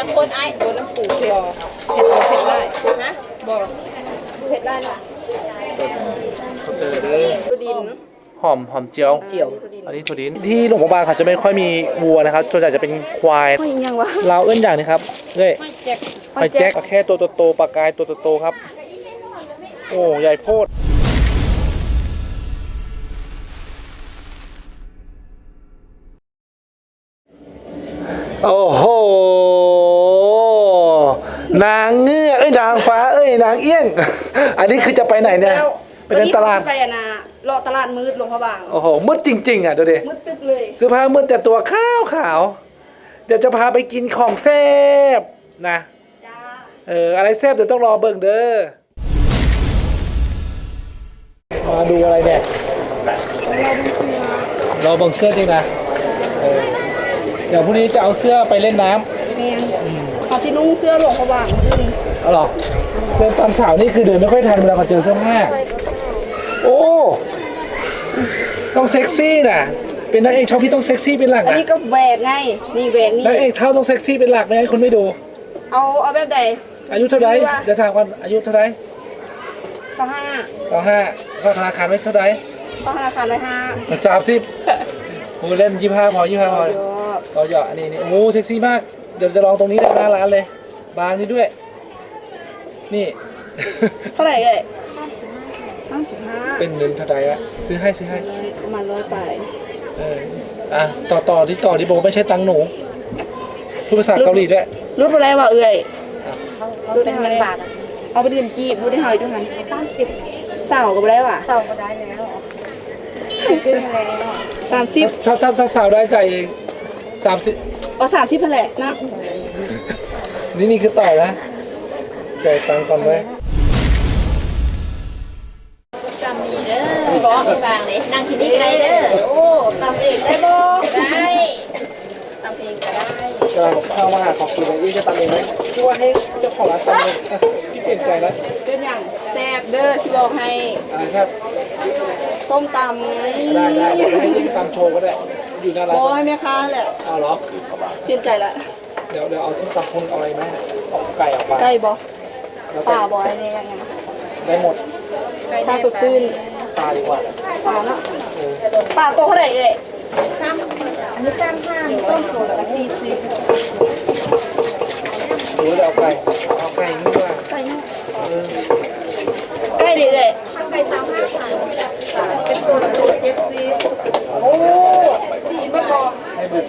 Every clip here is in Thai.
จักคนไอ้โดนน้ำปูเผ็ดเผ็ดบ่เผ็ดได้ฮะบ่เผ็ดได้ล่ะเขาเจอเด้อตัวดินหอมหอมเจียวเจียว อันนี้ถั่วดินที่หลวงพระบางเขาจะไม่ค่อยมีวัวนะครับส่วนใหญ่จะเป็นควายไม่ยังวะเราเอื้อนอย่างนี้ครับเอ้ยไม่แจ็คไปแจ็คปลาแค่ตัวโตๆปลากายตัวโตๆครับ โอ้ใหญ่โพดโอ้โห นางเงือกเอ้ยนางฟ้าเอ้ยนางเอี้ยง อันนี้คือจะไปไหนเนี่ยไปเดินตลาดไปอะนะรอตลาดมืดลงพระบาง โอ้โหมืดจริง ๆ อะดูดิมืดตึ๊บเลยเสื้อผ้ามืดแต่ตัวขาวขาวๆเดี๋ยวจะพาไปกินของแซ่บนะ จ้า เอออะไรแซ่บเดี๋ยวต้องรอเบิ่งเด้อ มาดูอะไรเนี่ยรอเบิ่งเสื้อจริงนะเออเดี๋ยวพรุ่งนี้จะเอาเสื้อไปเล่นน้ำ แมน เอาที่นุ่งเสื้อหลวงพระบางมาขึ้นเอาหรอเดินตามสาวนี่คือเดินไม่ค่อยทันเวลาเขาเจอเสื้อผ้าโอ้ต้องเซ็กซี่นะเป็นนักเอกชอบพี่ต้องเซ็กซี่เป็นหลักอันนะนี้ก็แหวกไง นี่แหวกนี่ นักเอกเท่าต้องเซ็กซี่เป็นหลักไม่งั้นคนไม่ดู เอาเอาแบบใดอายุเท่าไหรเดี๋ยวถามก่อนอายุเท่าไหรก็ห้าก็ห้าก็ธนาคารไม่เท่าไหรก็ธนาคารไว้ห้าสามสิบโอ้เล่นยี่ห้าพอยี่ห้าพอเดี๋ยวเราหยอกอันนี้นี่โอ้เซ็กซี่มาก เดี๋ยวจะลองตรงนี้เลยหน้าร้านเลย บางนี้ด้วย นี่ เท่าไหร่เอ่ยสามสิบห้าเป็นเงินเท่าไหรอะซื้อให้ซื้อให้ประมาณร้อยไปเอออะต่อต่อที่ต่อที่บอกไม่ใช่ตังค์หนูพูดภาษาเกาหลีด้วยรูดไปแล้วว่าเอ่ยรู้เป็นเงินบาทอะเอาไปเรียนจีบรูดได้เท่าไหร่ด้วยกันสามสิบสาวก็ไปแล้วว่ะเศร้าก็ได้แล้วขึ้นแล้วสามสิบถ้าถ้าถ้าสาวได้ใจายเอง สามสิบเอาสามสิบแหละนะนี่นี่คือต่อนะจ่ายตังค์ก่อนไว้จำมีเด้อบอกบางเลยนั่งที่นี่ก็ได้เด้อโอ้ตามเองได้บ่ได้ทำเองก็ได้กำลังเข้ามาหาของกินเลยยี่จะตำเองไหมคิดว่าให้เจ้าของร้านตำเลยอะพี่เปลี่ยนใจแล้วเป็นอย่างแซ่บเด้อที่บอกให้อะไรครับส้มตำไงได้ได้เดี๋ยวให้ยิ่งตำโชว์ก็ได้ อยู่หน้าร้านโอ้ให้แม่ค้าแหละเอาเหรอเปลี่ยนใจละเดี๋ยวเดี๋ยวเอาส้มตำคุณเอาอะไรไหมเอาไก่ออกไปใกล้บ่แล้วป่าแต่บ่ไอ้นี่ยังไงได้หมดปลาสดชื่นปลาดีกว่าปลาเนาะปลาตัวเท่าไหร่เอ่ยซ้ำอันนี้ซ้ำห้ามีส้มตัวแล้วก็สี่สิบ หรือจะเอาไก่เอาไก่นี่ดีกว่า ใกล้เนาะใกล้ดิเอ่ย ถ้าไปซ้ำห้าพันเป็นตัวละตัวเจ็ดสิบ โอ้กินบ่พอ ให้บุก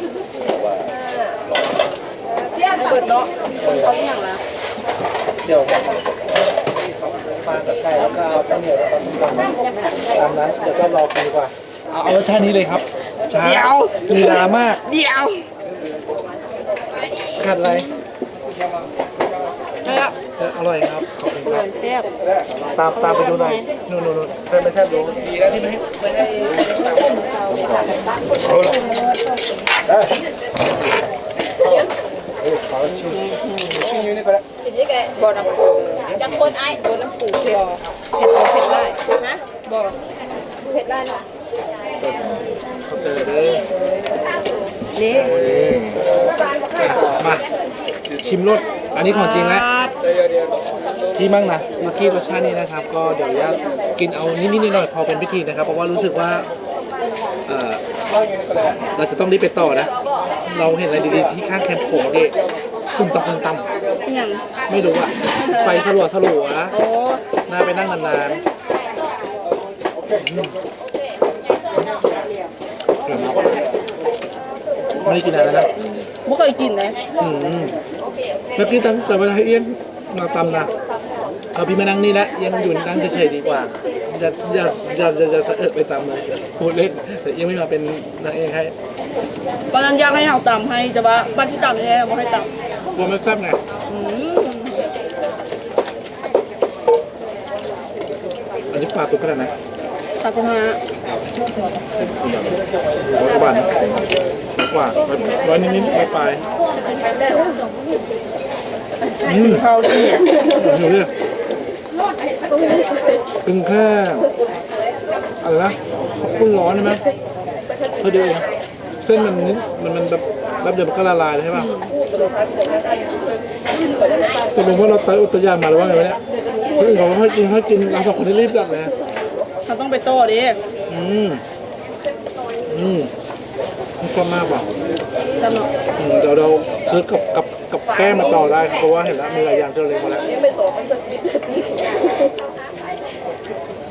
ให้เปิดเนาะเอาอย่างละ เดี๋ยวปลากับไก่แล้วก็เอาข้าวเห นียวแล้วก็ส้มตำตามนั้นเดี๋ยวก็รอกินดีกว่าเอาเอารสชาตินี้เลยครับช้าลีลามากเดี๋ยวขาดอะไรนะครับเอออร่อยครับขอบคุณอคร่รัอบยแซ่บตามตามไปดูหน่อยนู่นนู่นนู่นไม่ไม่ใช่ดูดีแล้วที่ไม่ให้ไม่ให้ขอชิมชิมอยู่นี่ก็ได้ถึงยังไงบ่น้ำปูจักคนไอ้โดนน้ำปูเผ็ดเผ็ดบ่เผ็ดได้ฮะบ่เผ็ดได้ล่ะเขาเจอเด้อนี่มาชิมรสอันนี้ของจริงนะพี่มั่งนะเมื่อกี้รสชาตินี้นะครับ ก็เดี๋ยวญาตกินเอานิดๆหน่อยๆพอเป็นพิธีนะครับ เพราะว่ารู้สึกว่าเออเราจะต้องรีบไปต่อนะ เราเห็นอะไรดีๆที่ข้างแคมป์ผมเมื่อกี้ตุ้มตำตุ้มตำอหย่างไม่รู้อะไฟสลัวสลัวๆโอ้น่าไปนั่งนานๆอืมเดี๋ยวนะ ไม่ได้กินนานแล้วนะบ่เคยกินเลยอืมเมื่อกี้ตั้งแต่ว่าให้เอี้ยนมาตำนะเอาพี่มานั่งนี่แหละเอี้ยังอยู่นั่งเฉยๆดีกว่าจะจะจะจะจะสะเอิดไปตำเลยพูดเล่นแต่เอี้ยังไม่มาเป็นนางเอกให้ตอนนั้นอยากให้เฮาตำให้แต่ว่าบ้านที่ตำแท้ๆบ่ให้ตกลัวไม่แซ่บไงำอืมอันนี้ปลาตัวขนาดไหน ตักมาร้อยกว่าบาทนะกว่าร้อยนิดๆปลายๆอืมเขาที่เดี๋ยวเนี่ยเป็นแค่อะไรนะข้าวปุ้นร้อนใช่ไหมเพื่อเดียวเองเส้นมันนิดมันมันแบบแป๊บเดียวมันก็ละลายเลยใช่ป่ะตกลงว่าเราไต่อุทยานมาหรือว่าไงวะเนี่ยคนอื่นเขาให้กินให้กินเราสองคนที่รีบกลับเลย ไปโต้ดิอืมอืมมันชอบมากว่ะสนุกอืมเดี๋ยวเราซื้อกับกับกับแก้มมาต่อได้ครับเพราะว่าเห็นแล้วมีหลายอย่างที่เราเล็งมาแล้ว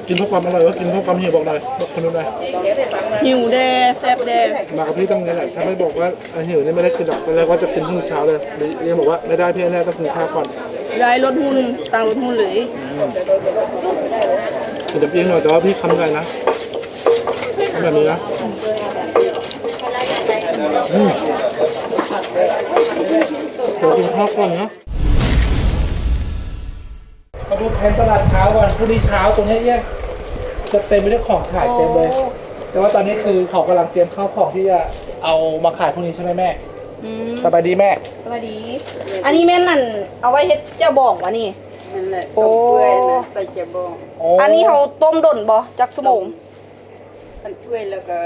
กินเพราะความอร่อยว่ากินเพราะความหิวบอกหน่อยบอกคนนู้นหน่อยหิวแดแซ่บแดมากับพี่ต้องนี้แหละถ้าไม่บอกว่าหิวนี่ไม่ได้กินหรอกตอนแรกว่าจะกินพรุ่งนี้เช้าเลยเรียนบอกว่าไม่ได้พี่แน่ต้องกินข้าวก่อนยายลดหุ้นต่างลดหุ้นเลย กินแบบเองหน่อยแต่ว่าพี่คำไงนะทำแบบนี้นะอืมเดี๋ยวกินข้าวก่อนนะมาดูแผนตลาดเช้าก่อนพรุ่งนี้เช้าตรงนี้เนี่ยจะเต็มไปด้วยของขายเต็มเลย แต่ว่าตอนนี้คือเขากำลังเตรียมข้าวของที่จะเอามาขายพรุ่งนี้ใช่ไหมแม่อืมสบายดีแม่สวัสดี อันนี้แม่นนั่นเอาไว้เฮ็ดเจ้าบอกวะนี่ นั่นแหละโอ้ต้มเปื่อยนะใส่จะบองอันนี้เขาต้มด่นบ่จักสมงอันเปื่อยแล้วก็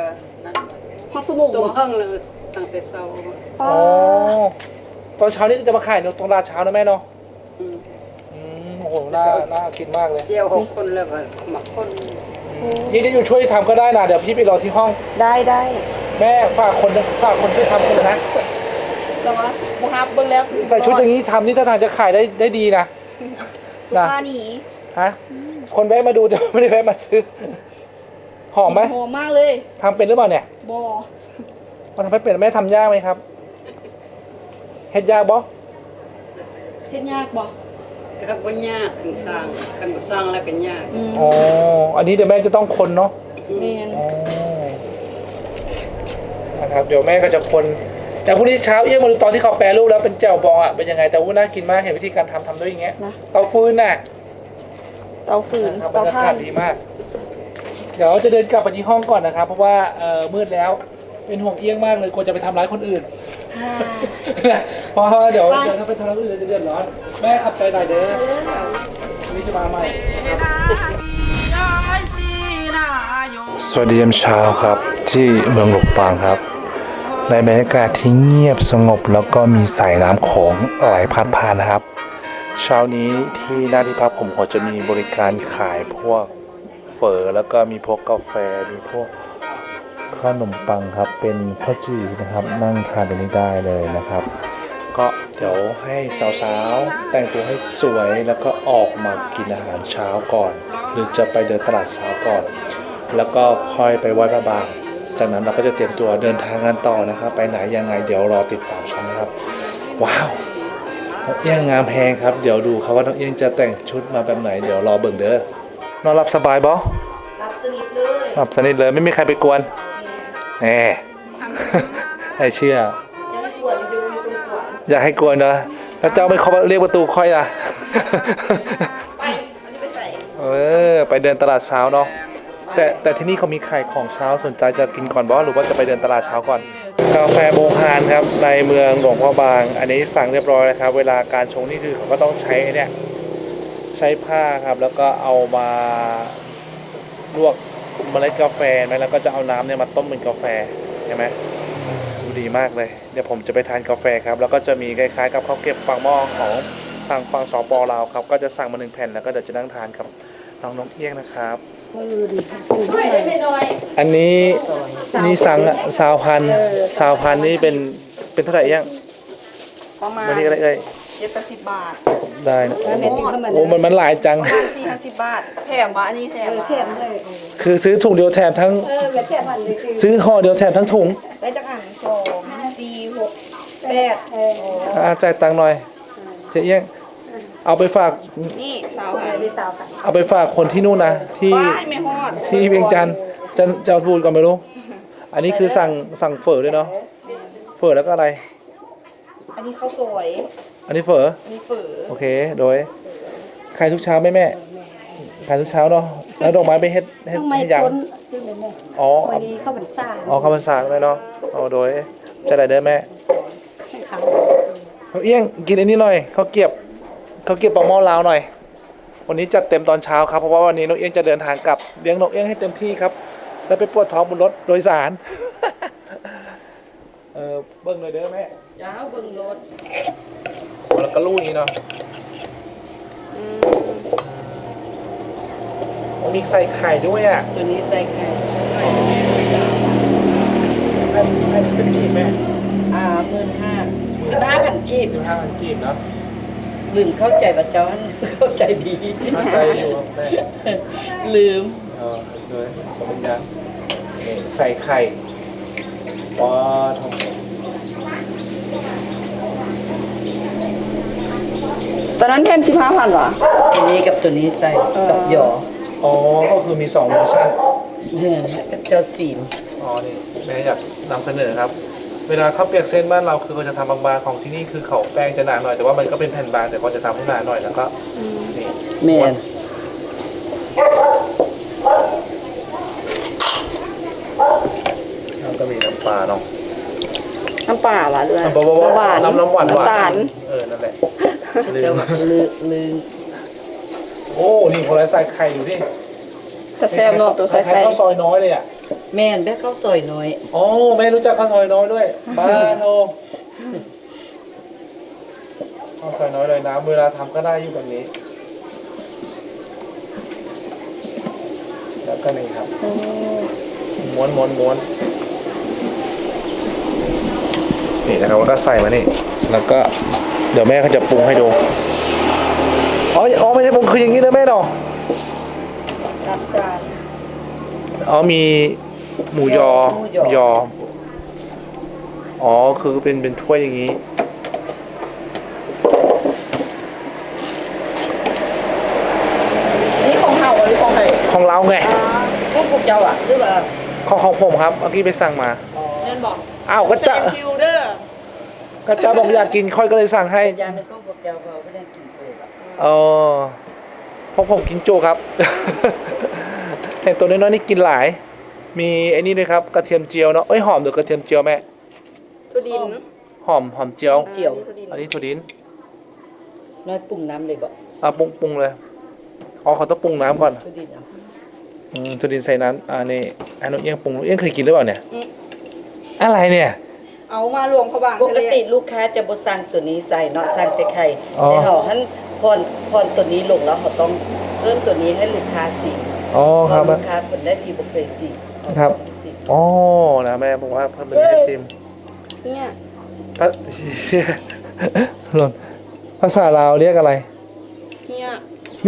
นั่นฮอดสมงต้มบ่เพิ่งเลยตั้งแต่เช้าป้าอ๋อตอนเช้านี่จะมาขายตรงตลาดเช้านะแม่เนาะอืมอืมโอ้โหน่าน่ากินมากเลยเจียวหกคนแล้วก็หมักคนยี่จะอยู่ช่วยทำก็ได้นะเดี๋ยวพี่ไปรอที่ห้อง ได้ได้แม่ฝากคนฝากคนช่วยทำคนนะแต่ว่าบ่ฮับเบิ่งแล้วใส่ชุดอย่างนี้ทำนี่ถ้าทางจะขายได้ได้ดีนะ ลูกนะค้าหนีฮะคนแวะมาดูแต่ไม่ได้แวะมาซื้อ หอมไหมหอมมากเลยทำเป็นหรือเปล่าเนี่ยบ่มันทำให้เป็นแม่ทำยากไหมครับเฮ็ดยากบ่เฮ็ดยากบ่ก็บ่ยากคันสร้างคันบ่สร้างแล้วก็ยากอืมอ๋ออันนี้เดี๋ยวแม่จะต้องคนเนาะ แม่นอ๋อนะครับเดี๋ยวแม่ก็จะคน แต่พรุ่งนี้เช้าเอี้ยงมาดูตอนที่เขาแปรรูปแล้วเป็นแจ่วบองอะเป็นยังไงแต่ว่าน่ากินมากเห็นวิธีการทำทำด้วยอย่างเงี้ยนะ เตาฟืนน่ะเตาฟืนครับบรเตารยาถ่ากาศนดีมาก เดี๋ยวจะเดินกลับไปที่ห้องก่อนนะครับเพราะว่าเอ่อมืดแล้วเป็นห่วงเอี้ยงมากเลยกลัวจะไปทำร้ายคนอื่นค่ะเพราะว่าเดี๋ยวไปเดี๋ยวถ้าไปทำร้ายคนอื่นจะเดือดร้อนแม่ขับใจหน่อยเด้อวันนี้จะมาใหม่ สวัสดียามเช้าครับ ที่เมืองหลบปางครับ ในบรรยากาศที่เงียบสงบแล้วก็มีสายน้ำโขงไหลพัดผ่านนะครับ เช้านี้ที่หน้าที่พักผมก็จะมีบริการขายพวกเฝอแล้วก็มีพวกกาแฟมีพวกขนมปังครับเป็นข้าวจี่นะครับนั่งทานตรงนี้ได้เลยนะครับ ก็เดี๋ยวให้สาวๆแต่งตัวให้สวยแล้วก็ออกมากินอาหารเช้าก่อน หรือจะไปเดินตลาดเช้าก่อน แล้วก็ค่อยไปไหว้พระบาง จากนั้นเราก็จะเตรียมตัวเดินทางกันต่อนะครับ ไปไหนยังไงเดี๋ยวรอติดตามชมนะครับ ว้าวน้องเอี้ยงงามแพงครับ เดี๋ยวดูครับว่าน้องเอี้ยงจะแต่งชุดมาแบบไหนเดี๋ยวรอเบิ่งเด้อนอนหลับสบายบ่รับสนิทเลยหลับสนิทเลยไม่มีใครไปกวนแหมไอเชื่อ ยังไม่ปวดอยู่ยังไม่ปวดอยากให้กวนนะแล้วเจ้าไม่เคาะเรียกประตูค่อยล่ะ ไปมันจะไปใส่ เออ ไปเดินตลาดเช้าเนาะ แต่แต่ที่นี่เขามีขายของเช้าสนใจจะกินก่อนบ่หรือว่าจะไปเดินตลาดเช้าก่อน กาแฟโบฮานครับในเมืองหลวงพ่อบาง อันนี้สั่งเรียบร้อยแล้วครับ เวลาการชงนี่คือเขาก็ต้องใช้เนี่ยใช้ผ้าครับแล้วก็เอามาลวกเมล็ดกาแฟไหมแล้วก็จะเอาน้ำเนี่ยมาต้มเป็นกาแฟใช่ไหมดูดีมากเลย เดี๋ยวผมจะไปทานกาแฟครับ แล้วก็จะมีคล้ายๆกับข้าวเก็บปากหม้อของทางฝั่งสปลาวครับ ก็จะสั่งมาหนึ่งแผ่นแล้วก็เดี๋ยวจะนั่งทานกับน้องนกเอี้ยงนะครับ ไม่ได้ไม่น้อยอันนี้นี่สั่งอะสาวพันสาวพันนี่เป็นเป็นเท่าไหร่เอี้ยงประมาณวันนี้อะไรเอ่ยเจ็ดแปดสิบบาทได้นะแม่ที่มันโอ้มันมันหลายจัง สี่ห้าสิบบาท แถมวะอันนี้แถมวะแถมเลยคือซื้อถุงเดียวแถมทั้ง เออแถมมันเลยคือซื้อห่อเดียวแถมทั้งถุงได้จักอันสองสี่หกแปดเอออ่าจ่ายตังค์หน่อยเจ๊เอี้ยง เอาไปฝากนี่สาวหันพี่สาวค่ะเอาไปฝากคนที่นู่นนะที่ว้ายไม่ฮอดที่เวียงจันทร์จะจะเอาพูดก่อนไม่รู้ อันนี้คือสั่งสั่งเฝอด้วยเนาะเฝอแล้วก็อะไร อันนี้ข้าวสวยอันนี้เฝออันนี้เฝอโอเคโดยขายทุกเช้าไหมแม่ขายทุกเช้าเนาะแล้วดอกไม้ไปเฮ็ดเฮ็ดทำไมให้ยัง ต้นซึ่งเลยแม่อ๋อ วัเอานนี้เข้าพรรษาอ๋อคำภาษาไหมเนาะเอาโดยจะได้เด้อแม่ให้เขาเอาเอี้ยงกินอันนี้หน่อยข้าวเกรียบ ข้าวเกรียบปลาหม้อลาวหน่อย วันนี้จัดเต็มตอนเช้าครับ เพราะว่าวันนี้นกเอี้ยงจะเดินทางกลับเลี้ยงนกเอี้ยงให้เต็มที่ครับ แล้วไปปวดท้องบนรถโดยสาร เออเบิ่งเลยเด้อแม่ยาวเบิ่งรถแล้วก็ลูกนี้เนาะมีใส่ไข่ด้วยอะตัวนี้ใส่ไข่อันอันจะกีบแม่อ่าหมื่นห้าสิบห้าพันกีบสิบห้าพันกีบเนาะ ลืมเข้าใจว่าเจ้าอันเข้าใจดีเข้าใจอยู่ครับแม่ลืมเออเลยขอบคุณยังนี่ใส่ไข่ว้าทองตอนนั้นแทนสิบห้าพันวะตัวนี้กับตัวนี้ใส่กับหยออ๋อ ก็คือมีสองเวอร์ชันเนี่ยกับเจ้าสีม อ๋อ นี่แม่อยากนำเสนอครับ เวลาข้าวเปียกเส้นบ้านเราคือเขาจะทำบางๆของที่นี่คือเขาแป้งจะหนาหน่อยแต่ว่ามันก็เป็นแผ่นบางแต่เขาจะทำให้หนาหน่อยแล้วก็นี่แมนแล้วก็มีน้ำปลาเนาะ น้ำปลาหวานหรืออะไรน้ำปลาหวานน้ำหวานน้ำน้ำหวานหวานน้ำตาลเออนั่นแหละลืเจ้ามลืมลืมโอ้นี่คนละใส่ไข่อยู่ดิแต่แซ่บเนาะตัวใส่ไข่ไข่ข้าวซอยน้อยเลยอะ แมนแบกข้าวซอยน้อยอ๋อแม่รู้จักข้าวซอยน้อยด้วยบ้าโทข้าวซอยน้อยเลยนะเวลาทำก็ได้อยู่แบบนี้ แล้วก็นี่ครับม้วนม้วนม้วนนี่นะครับแล้วก็ใส่มานี่ แล้วก็เดี๋ยวแม่เขาจะปรุงให้ดูอ๋ออ๋อไม่ใช่ปรุงคืออย่างนี้เลยแม่เนาะรับจาน อ๋อมีหมูยอหมูยอ อ๋อ คือเป็นเป็นถ้วยอย่างนี้นี่ของเฮาหรือของใครของเราไงพวกพวกเจ้าอะหรือว่าของของผมครับเมื่อกี้ไปสั่งมาเล่นบอกอ้าวก็แซจะงคิวเดอร์ก็จะบอกอยากกินค่อยก็เลยสั่งให้ ยาเป็นพวกพวกเจ้าเขาไม่ได้กินโคกอะเออเพราะผมกินโจครับ เห็นตัวน้อยๆนี่กินหลาย มีไอ้นี่ด้วยครับกระเทียมเจียวเนาะเอ้ยหอมเดี๋ยวกระเทียมเจียวแม่ทุดินหอมหอมเจียวเจียวอันนี้ถั่วดินน้อยปรุงน้ำเลยบอกอะปรุงปรุงเลยอ๋อเขาต้องปรุงน้ำก่อนทุดินเอาอืมถั่วดินใส่น้ำอ่านี่อันนู้นเอี้ยงปรุงเอี้ยงเคยกินหรือเปล่าเนี่ยอะไรเนี่ยเอามารวมเขาบางปกติลูกค้าจะบ่สั่งตัวนี้ใส่เนาะสั่งแต่ไข่อ๋อแต่เขาหันพรพรตัวนี้ลงแล้วเขาต้องเพิ่มตัวนี้ให้ลูกค้าสิ อ๋อเพครับราะลูกค้าคนแรกที่บ่เคยสิครับ สิอ๋อนะแม่บอกว่าเพิ่มเป็นให้ชิมเนี่ยภาหล่นภาษาลาวเรียกอะไรเฮีย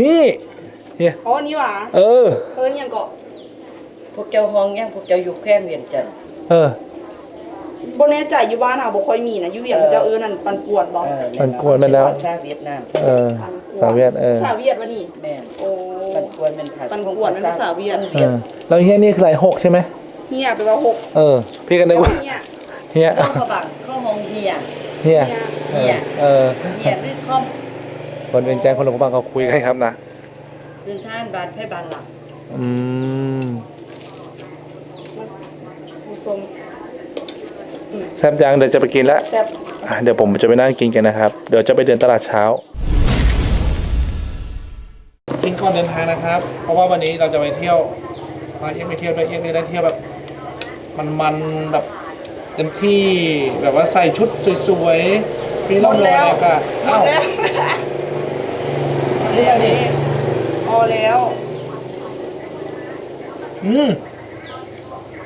นี่เนี่ยอ๋อนี่หว่าเออเพิ่นยังเกาะพวกเจ้าห้องยังพวกเจ้าอยู่แค่เวียงจันทน์เออบ่แน่ใจอยู่บ้านเฮาบ่ค่อยมีนะอยู่เวียงเจ้าเอิ้นนั่นปันปวนบ่เออมันกวนไปแล้ว ภาษาเวียดนาม เออ สาวเวียดเออภาษาเวียดวะนี่แม่นโอ้ปันกวนเป็นภาปันกวนเป็นภาษาเวียดเออแล้วเฮียนี่คืออะไรหกใช่ไหมเฮียแปลว่าหกเออ พี่กันนึกว่าเฮียเฮียข้อขบังข้อมองเฮียเฮียเฮียเฮียเออเฮียหรือข้อมคนเป็นแจ้งคนหลงบังเขาคุยกันครับนะพื้นท่านบานไพ่บานหลังอืมผู้ชมแซ่บยังเดี๋ยวจะไปกินแล้วแซ่บอะเดี๋ยวผมจะไปนั่งกินกันนะครับ เดี๋ยวจะไปเดินตลาดเช้า กินก่อนเดินทางนะครับ เพราะว่าวันนี้เราจะไปเที่ยวพาเอี้ยงไปเที่ยวด้วยเอี้ยงจะได้เที่ยวแบบ มันๆแบบเต็มที่แบบว่าใส่ชุดสวยๆมีหมร่องดรอยแล้วอากาศหมอ้าดวแล้วเนี่ยนี่พอแล้วอืม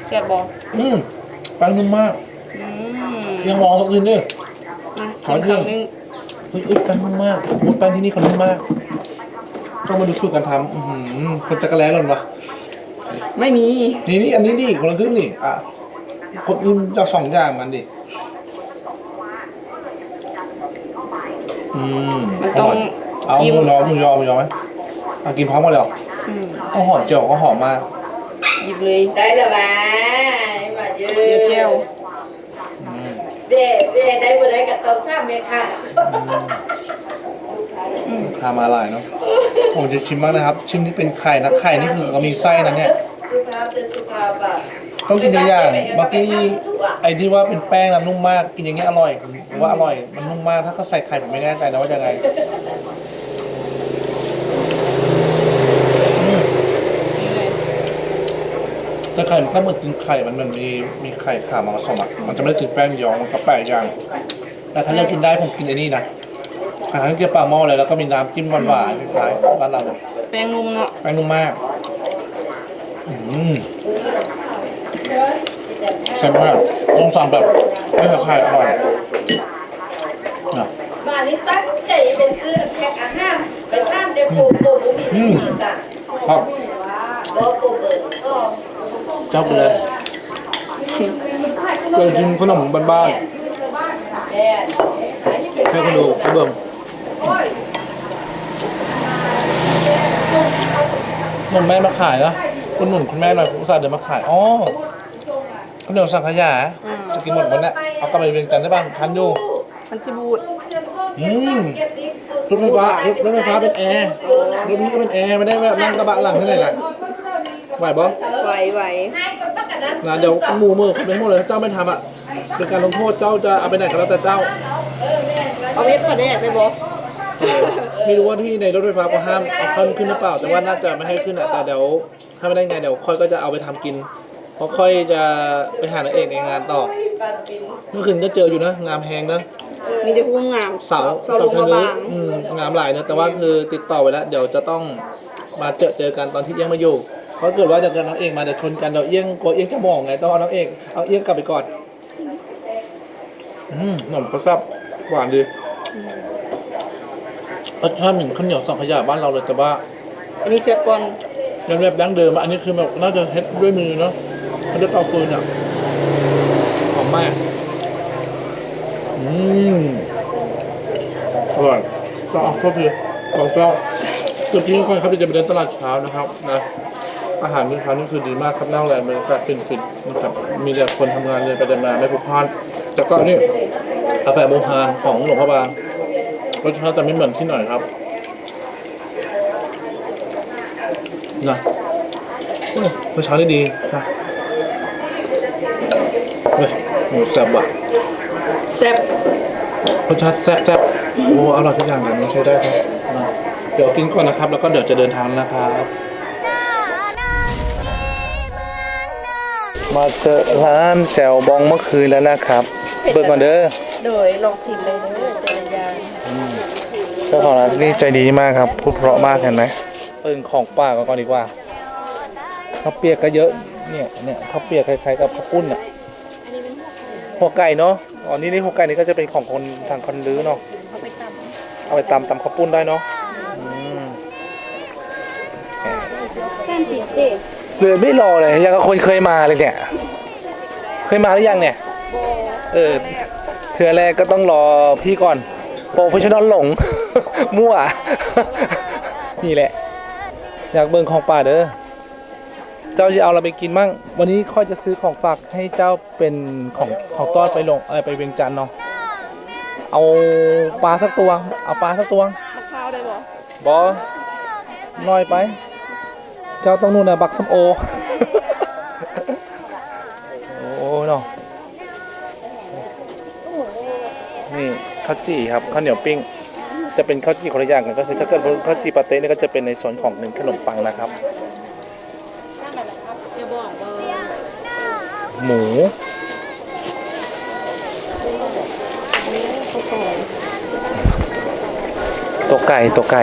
แซ่บบ่อืมแป้งนุ่มมากอืมยังลองสักทีนึงมาขอชิมเรื่องคำนึง เฮ้ยเอ้ยแป้งนุ่มมากมุดแป้งที่นี่เขานุ่มมาก ต้องมาดูสูตรการทำอื้อหือคนจักรแล้หล่นวะไม่มี นี่นี่อันนี้ดิคนละครึ่งนี่อะคนอื่นจะสองอย่างมันดิอืมมันต้องเอาจิ้ม หมูยอหมูยอหมูยอไหมเอากินพร้อมกันเลยเหรออืมเอาหอมเจียวก็หอมมากหยิบเลยได้และบ้ามาเยอะเดี๋ยวแจ้ว อืมเด้เด้ได้บ่ได้ก็ต้อง ทำแม่ค่ะทามาหลายเนาะผมจะชิมบ้างนะครับ ชิมที่เป็นไข่นะไข่นี่คือก็มีไส้นะเนี่ยต้องกินตัวอย่างเมื่อกี้ไอ้ที่ว่าเป็นแป้งนะนุ่มมากกินอย่างเงี้ยอร่อยผมว่าอร่อยมันนุ่มมากถ้าก็ใส่ไข่ผมไม่แน่ใจนะว่าจะไงแต่ไข่มันก็เหมือนกินไข่มันมันมีมีไข่ขาวมาผสมอะมันจะไม่ได้กินแป้งยองมันก็แปลกอย่าง แต่ถ้าเลือกกินได้ผมกินไอ้นี่นะ อาหารเกี๊ยวปลาหม้อเลยแล้วก็มีน้ำจิ้มหวานๆคล้ายๆบ้านเราเลยแป้งนุ่มเนาะแป้งนุ่มมากอืมแซ่บมากต้องสั่งแบบไม่ใส่ไข่อร่อยนะบ้านนี้ตั้งใจเป็นซื้อแพ็คอาหารไปทานเดี๋ยวปูปูบ่มีที่สั่งครับบ่ปูเปิดก็เจ้าไปเลยเราชิมขนมบ้านแม่อันนี้เป็นๆให้คุณดูคุณเบิ่ง นมแม่มาขายนะคุณหนุนคุณแม่หน่อยอุตส่าห์เดินมาขายอ๋อข้าวเหนียวสังขยาจะกินหมดวันเนี้ยเอากลับไปเวียงจันทร์ได้บ้างทันอยู่มันสิบูดอืมรถไฟฟ้ารถรถไฟฟ้าเป็นแอร์รถนี้ก็เป็นแอร์ไม่ได้แบบนั่งกระบะหลังเท่าไหร่ล่ะไหวบ่ไหวไหวนะเดี๋ยวหมูมือคนไปหมดเลยถ้าเจ้าไม่ทำอะเป็นการลงโทษเจ้าจะเอาไปไหนก็แล้วแต่เจ้าเอาเม็ดปลาแดกได้บ่ ไม่รู้ว่าที่ในรถไฟฟ้าก็ห้ามเอาขึ้นขึ้นหรือเปล่า แต่ว่าน่าจะไม่ให้ขึ้นอะแต่เดี๋ยวถ้าไม่ได้ไงเดี๋ยวค่อยก็จะเอาไปทำกินเพราะค่อยจะไปหานางเอกในงานต่อเมื่อคืนก็เจออยู่นะงามแหงนะมีแต่ผู้งามเสาเสาลงทะมาลุบางอืมงามหลายนะแต่ว่าคือติดต่อไว้แล้ว เดี๋ยวจะต้องมาเจอเจอกันตอนที่เอี้ยงมาอยู่เพราะเกิดว่าจะเกิดน้องเอกมาเดี๋ยวชนกันเดี๋ยวเอี้ยงกลัวเอี้ยงจะมองไงต้องเอาน้องเอกเอาเอี้ยงกลับไปก่อนอืมหนมก็ซับหวานดี รสชาติเหมือนข้าวเหนียวสังขยาบ้านเราเลยแต่ว่าอันนี้เสียบก่อนยังแบบดั้งเดิมอะอันนี้คือแบบน่าจะเฮ็ดด้วยมือเนาะไม่ได้เตาฟืนอะหอมมากอืมอร่อยก็เอาโทษทีของเจ้าจุดที่ค่อยครับจะไปเดินตลาดเช้านะครับนะอาหารมื้อเช้านี่คือดีมากครับนั่งแรงบรรยากาศฟินๆนะครับมีแต่คนทำงานเดินไปเดินมาไม่พลุกพล่านแต่ก็นี่กาแฟโมฮานของหลวงพ่อบาง รสชาติจะไม่เหมือนที่ไหนครับนะโอ้เมื่อเช้านี่ดีนะเฮ้ยหมูแซ่บว่ะแซ่บรสชาติแซ่บแซ่บโอ้อร่อยทุกอย่างแบบนี้ใช้ได้ครับนะเดี๋ยวกินก่อนนะครับ แล้วก็เดี๋ยวจะเดินทางแล้วนะครับมาเจอร้านแจ่วบองเมื่อคืนแล้วนะครับ เบิกก่อนเด้อ โดยลองชิมเลยเด้อจักรยาน เจ้าของร้านที่นี่ใจดีมากครับพูดเพราะมากเห็นไหมเปิงของป่าก่อนก่อนดีกว่าข้าวเปียกก็เยอะเนี่ยเนี่ยข้าวเปียกคล้ายๆกับข้าวปุ้นอะหัวไก่เนาะอ๋อนี่นี่หัวไก่นี่ก็จะเป็นของคนทางคนลื้อเนาะเอาไปตำเอาไปตำตำข้าวปุ้นได้เนาะอืมแค่สิบเด้เดินไม่รอเลยยังกับคนเคยมาเลยเนี่ย เคยมาหรือยังเนี่ย เออเทือแรกก็ต้องรอพี่ก่อน โปรเฟชชั่นอลหลง มั่ว นี่แหละ อยากเบิ่งของป่าเด้อ เจ้าจะเอาเราไปกินมั่ง วันนี้ค่อยจะซื้อของฝากให้เจ้าเป็นของของต้อนไปลงเออไปเวียงจันทน์เนาะ เอาปลาสักตัว เอาปลาสักตัวมะพร้าวได้บ่บอน้อยไป เจ้าต้องนู่นนะบักสมโอ โอ้เนาะ ข้าวจี่ครับข้าวเหนียวปิ้ง จะเป็นข้าวจี่คนละอย่างกันก็คือถ้าเกิดข้าวจี่ปาเต้เนี่ยก็จะเป็นในส่วนของหนึ่งขนมปังนะครับ หมูตัวไก่ตัวไก่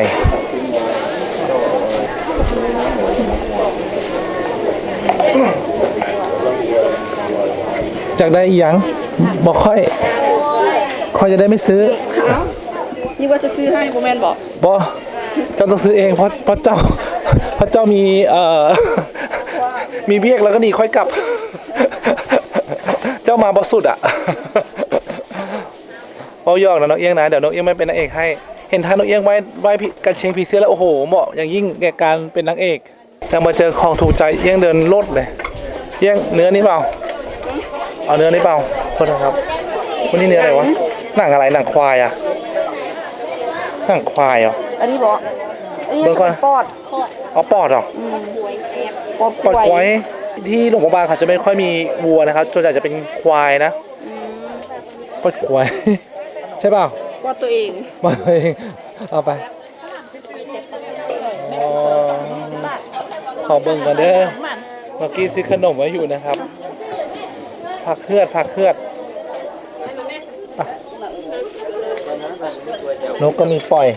จากได้อีหยังบอกค่อย ค่อยจะได้ไม่ซื้อนี่ว่าจะซื้อให้บ่แม่นบ่บอเจ้าต้องซื้อเองเพราะเพราะเจ้าเพราะเจ้ามีเอ่อมีเบี้ยกแล้วก็หนีค่อยกลับ เจ้ามาบอสุดอะเบายอกนะน้องเอี้ยงนะเดี๋ยวน้องเอี้ยงไม่เป็นนางเอกให้ เห็นท่านน้องเอี้ยงไว้ไว้พี่กันเชียงผีเสื้อแล้วโอ้โหเหมาะอย่างยิ่งแก่การเป็นนางเอกแต่มาเจอของถูกใจเอี้ยงเดินโลดเลยเอี้ยงเนื้อนี่เปล่าเอาเนื้อนี่เปล่าโทษนะครับวันนี้เนื้ออะไรวะ หนังอะไรหนังควายอะหนังควายเหรออันนี้บ่อันนี้เบิ่งก่อนปอดอ๋อปอดเหรอปอดปอดกควล้วยยที่หลวงพ่อบางเขาจะไม่ค่อยมีวัวนะครับส่วนใหญ่จะเป็นควายนะปอดควาย ใช่เปล่าปอดตัวเองมาเองเอาไปอ๋อขอเบิ่งก่อนเด้อเมื่อกี้ซื้อขนมไว้อยู่นะครับ ผักเฮือดผักเฮือดอะ นกก็มีปล่อย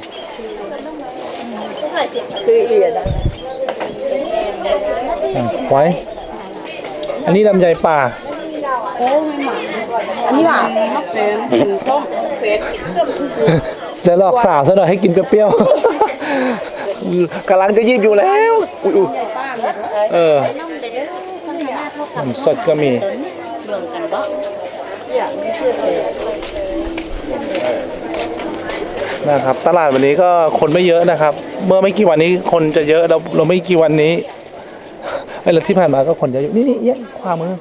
คือเอียดอะอะไว้ อันนี้ลำไยป่า อันนี้ว่าเป็นต้มเป็ดเสื่อมจะหลอกสาวซะหน่อยให้กินเปรี้ยวๆกำลังจะหยิบอยู่แล้ว อุ้ยอุ๊ยเออน้ำสดก็มี นะครับ ตลาดวันนี้ก็คนไม่เยอะนะครับ เมื่อไม่กี่วันนี้คนจะเยอะเราเราไม่กี่วันนี้ไอ้เราที่ผ่านมาก็คนเยอะอยู่นี่นี่เอี้ยขวามือ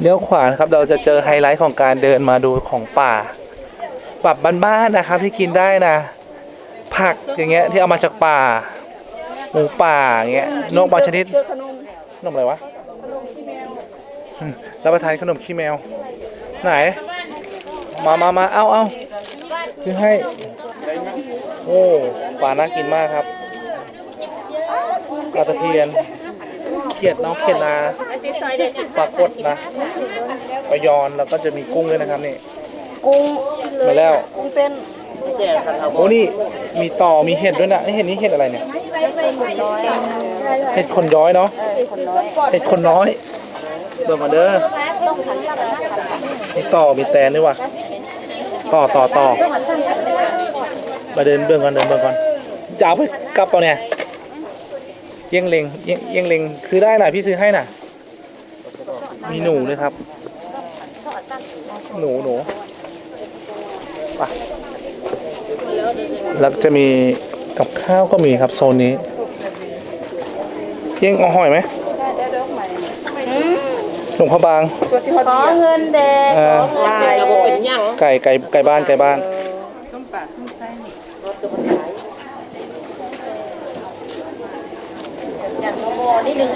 เลี้ยวขวานะครับเราจะเจอไฮไลท์ของการเดินมาดูของป่าแบบบ้านๆนะครับที่กินได้นะ ผักอย่างเงี้ยที่เอามาจากป่าหมูป่าอย่างเงี้ยนกบางชนิดขนมอะไรวะรับประทานขนมขี้แมว ไหน มามามาเอาเอา ซื้อให้ โอ้ปลาน่ากินมากครับปลาตะเพียน เขียดน้องเขียดนาปลากดนะปลายอนแล้วก็จะมีกุ้งด้วยนะครับนี่ กุ้งมาแล้ว กุ้งเต้นโอ้นี่มีต่อมีเห็ดด้วยนะไอยเห็ดนี้เห็ดอะไรเนี่ย เห็ดคนย้อยเนาะ เห็ดคนน้อยเบิ่งมาเด้อมีต่อมีแตนด้วยว่ะ ต่อต่อต่อมาเดินเบิ่งก่อนเดินเบิ่งก่อนจะเอาไปกลับเปล่าเนี่ยเยี่ยงเลงเยี่ยงเยี่ยงเลงซื้อได้น่ะพี่ซื้อให้น่ะ มีหนูด้วยครับ หนูหนูไปแล้วจะมีกับข้าวก็มีครับโซนนี้ เยี่ยงเอาหอยไหม หลวงพระบาง ชัวร์สิฮอตขอเดียเงินแดงอ่าลายเป็นยังไก่ไก่ไก่บ้านไก่บ้านอย่างโมนิดนึง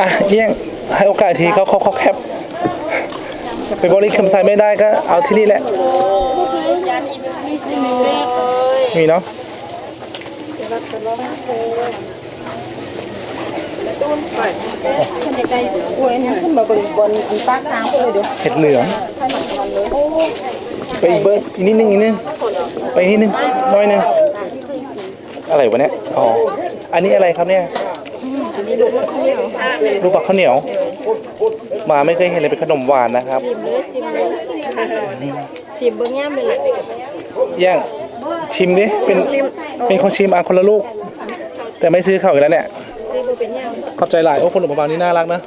อะเยี่ยงให้โอกาสทีเขาเขาเขาแคปไปบริคำไซไม่ได้ก็เอาที่นี่แหละมีเนาะ โอ้ยเนี่ยขึ้นมาเบิ่งบนอันปากทางไปเลยเดี๋ยวเห็ดเหลืองไปอีกเบิร์ดอีกนิดนึงอีกนิดนึงไปอีกนิดนึงน้อยนึงอะไรวะเนี่ยอ๋ออันนี้อะไรครับเนี่ยลูกปักข้าวเหนียว มาไม่เคยเห็นเลยเป็นขนมหวานนะครับสิบเลยสิบเลยสิบเบิ้งย่ามเลยแย่ง ชิมดิเป็นเป็นคนชิมอะคนละลูก แต่ไม่ซื้อเขาอีกแล้วเนี่ยซื้อบ่เป็นย่ามขอบใจหลายโอ้คนหนุ่มบางนี่น่ารักนะ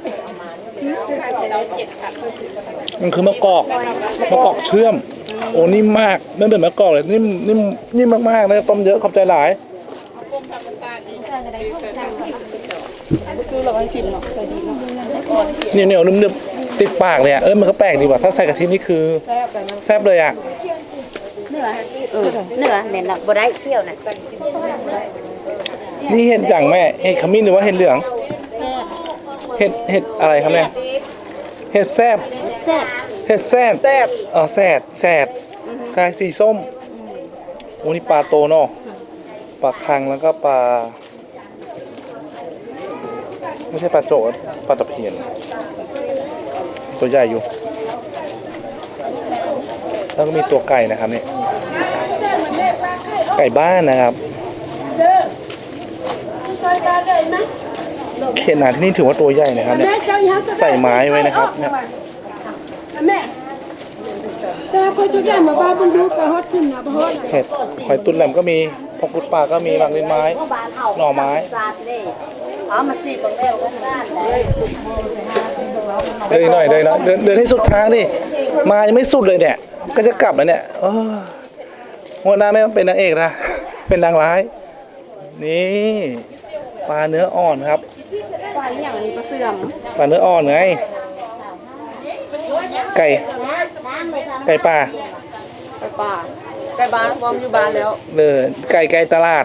มันคือมะกอกมะกอกเชื่อม โอ้นิ่มมากไม่เหมือนมะกอกเลยนิ่มนิ่มนิ่มมากๆเลยต้มเยอะขอบใจหลายซื้อเราให้ชิมเนาะแต่ดีเนาะเหนียวเหนียวๆนุ่มๆติดปากเลยอะเออมันก็แปลกดีว่ะถ้าใส่กะทินี่คือแซ่บเลยอะเนื้ อเออเนื้อแม่นละบ่ได้เที่ยวน่ะนี่เห็ดอย่างแม่เห็ดขมิ้นหรือว่าเห็ดเหลืองเห็ดเห็ดอะไรครับเนี่ยเห็ดแซบแซ่บเห็ดแซดแซ่บอ๋อแซดแซดกายสีส้มโอ้นี่ปลาโตเนาะปลาคังแล้วก็ปลาไม่ใช่ปลาโจดปลาตะเพียน ตัวใหญ่อยู่ แล้วก็มีตัวไก่นะครับเนี่ย ไก่บ้านนะครับเขตหนาที่นี่ถือว่าตัวใหญ่นะครับเนี่ยใส่ไม้ไว้นะครับเนี่ยแม่แต่ก็จะได้มาบ้าบุญดูกระฮอดขึ้นนะบ่ฮอดเห็ดหอยตุ้นแหลมก็มีพอกกุดป่าก็มีหลังลินไม้ หน่อไม้เอามาสิเบิ่งแล้วกันด้านเลยเดินอีกหน่อยเดินอีกหน่อยเดินเดินให้สุดทางดิมายังไม่สุดเลยเนี่ย ก็จะกลับแล้วเนี่ย เออหัวหน้าไม่เป็นนางเอกนะ เป็นนางร้าย นี่ปลาเนื้ออ่อนครับ ปลาอย่างนี้ปลาเสื่อมปลาเนื้ออ่อนไง ไก่ ไก่ป่าไปป่า ไก่บ้านพร้อมอยู่บ้านแล้ว เออไก่ไก่ตลาด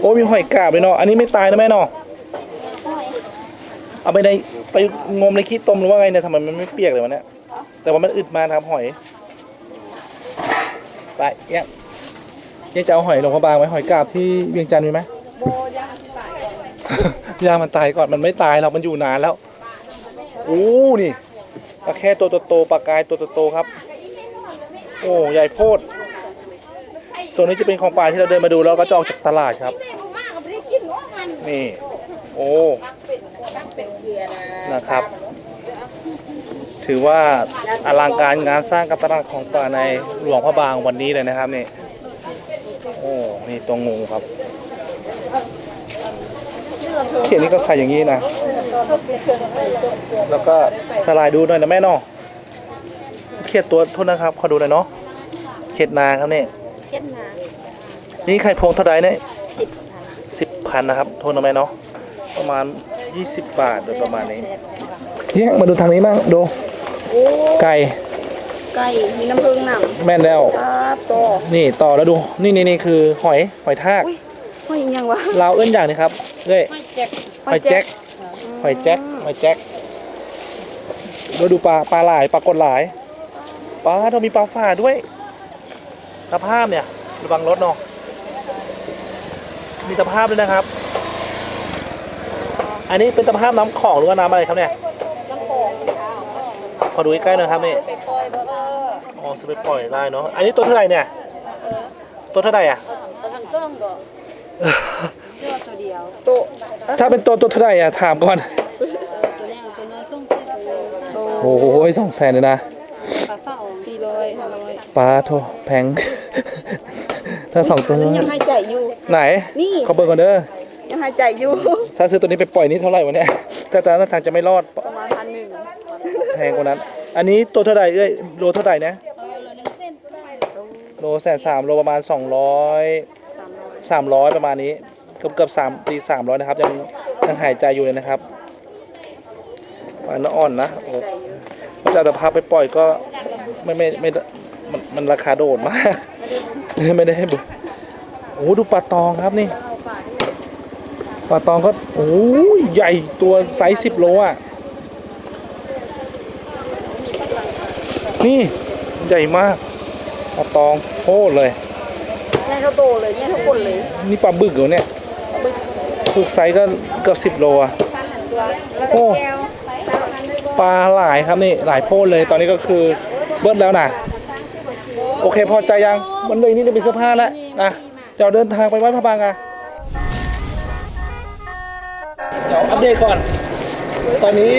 โอ้มีหอยกาบเลยเนาะ อันนี้ไม่ตายนะแม่เนาะ เอาไปในไปงมในขี้ต้มหรือว่าไงเนี่ยทำไมมันไม่เปียกเลยวะเนี่ย แต่ว่ามันอึดมาครับหอย ไปเอี้ยังยังจะเอาหอยลงกระบางไหมหอยกาบที่เวียงจันทร์มีไหม โบย่างตายยามันตายก่อนมันไม่ตายหรอกมันอยู่นานแล้วโอ้นี่ปลาแค่ตัวโตๆปลากายตัวโตๆครับ โอ้ใหญ่โพดโซนนี้จะเป็นของป่าที่เราเดินมาดูแล้วก็จะออกจากตลาดครับนี่ โอ้นะครับ ถือว่าอลังการงานสร้างกับตลาดของป่าในหลวงพระบางวันนี้เลยนะครับนี่โอ้นี่ตัวงูครับ เขียนนี่ก็ใส่อย่างนี้นะ แล้วก็สลายดูหน่อยนะแม่เนาะเขียดตัวโทษนะครับขอดูหน่อยเนาะเขียดนาครับเนี่ยเฮ็ดนานี่ไข่พวงเท่าไหร่เนี่ยสิบพันสิบพันนะครับโทษนะแม่เนาะประมาณ 20 บาทโดยประมาณนี้เนี่ยมาดูทางนี้บ้างดู โอ้ไก่ไก่มีน้ำผึ้งหนังแม่นแล้วตาโตนี่ต่อแล้วดู นี่นี่นี่คือหอยหอยทากห้อยอิหยังวะลาวเอื้อนอย่างนี้ครับเอ้ยไม่เจ็บหอยแจ็คหอยแจ็คหอยแจ็คดูดูปลาปลาหลายปลากดหลายปลาเรามีปลาฝ่าด้วยตะภาพเนี่ยระวังรถเนาะมีตะภาพด้วยนะครับ อันนี้เป็นตะภาพน้ำของหรือว่าน้ำอะไรครับเนี่ยข อดูใกล้ๆหน่อยครับนี่ไปปล่อยบ่เอออ๋อซื้อไปปล่อยได้เนาะ อันนี้ตัวเท่าไหร่เนี่ยตัวเท่าไหร่อะ เอาทั้งซ่องบ่เลือกตัวเดียวโตถ้าเป็นตัวตัวเท่าไหร่อะถามก่อนตัวนี้ตัวน้อยส่งที่ตัวโอ้โหสองแสนเลยนะ ปลาเฝ้าสี่ร้อยห้าร้อยปลาโทแพง ถ้าสองตัว ยังหายใจอยู่ ไหนนี่เขาเบิกก่อนเด้อ ยังหายใจอยู่ ถ้าซื้อตัวนี้ไปปล่อยนี่เท่าไหร่วะเนี่ย แต่ตอนนั้นทางจะไม่รอด พงกว่านั้น อันนี้ตัวเท่าไหร่เอ้ยโลเท่าไหร่นะโลแสนสามโลประมาณสองร้อยสามร้อยประมาณนี้เกือบเกือบสามตีสามร้อยนะครับ ยังยังหายใจอยู่เลยนะครับปลาเนื้ออ่อนนะโอ้พระเจ้าแต่พาไปปล่อยก็ไม่ไม่ไม่มันมันราคาโดดมาก ไม่ได้ให้บุโอ้โหดูปลาตองครับนี่ปลาตองก็โอ้ยใหญ่ตัวไซส์สิบโลอะ นี่ใหญ่มากปลาตองโคตรเลยเนี่ยเขาโตเลยเนี่ยทุกคนเลยนี่ปลาบึกเหรอเนี่ยบึกไซส์ก็เกือบสิบโลอะโอ้ปลาหลายครับนี่หลายโพดเลยตอนนี้ก็คือเบิ้ลแล้วนะโอเคพอใจยังมันเลยนี่จะเป็นเสื้อผ้าแล้วนะเดี๋ยวเดินทางไปไหว้พระบางกันเดี๋ยวอัปเดตก่อน ตอนนี้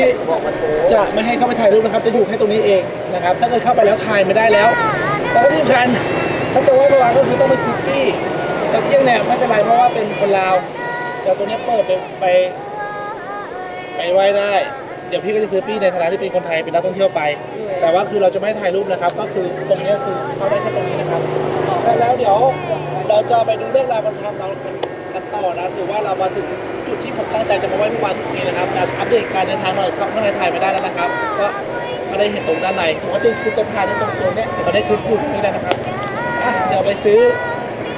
จะไม่ให้เข้าไปถ่ายรูปนะครับ จะอยู่แค่ตรงนี้เองนะครับ ถ้าเกิดเข้าไปแล้วถ่ายไม่ได้แล้วแล้วก็ที่สำคัญถ้าจะไหว้พระบางก็คือต้องไปซื้อปี้แต่เที่ยงเนี่ยไม่เป็นไรเพราะว่าเป็นคนลาวเดี๋ยวตัวนี้เปิดไปไปไปไหว้ได้ เดี๋ยวพี่ก็จะซื้อปี้ในฐานะที่เป็นคนไทยเป็นนักท่องเที่ยวไป แต่ว่าคือเราจะไม่ให้ถ่ายรูปนะครับ ก็คือตรงนี้คือเข้าได้แค่ตรงนี้นะครับแล้วเดี๋ยวเราจะไปดูเรื่องราวการทำเรา กันต่อนะถือว่าเรามาถึงจุดที่ผมตั้งใจจะมาไหว้เมื่อวานทุกปีนะครับนะอัปเดตการเดินทางหน่อยครับข้างในถ่ายไม่ได้แล้วนะครับ ก็ไม่ได้เห็นตรงด้านในปกติคือจะถ่ายในตรงโซนเนี้ยแต่ก็ได้คือจุดนี้แล้วนะครับอะเดี๋ยวไปซื้อ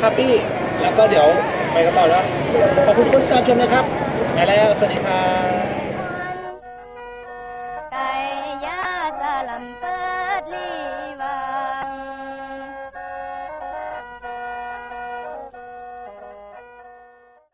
คาปี้แล้วก็เดี๋ยวไปกันต่อแล้วขอบคุณทุกคนที่ตามชมนะครับไปแล้วสวัสดีครับ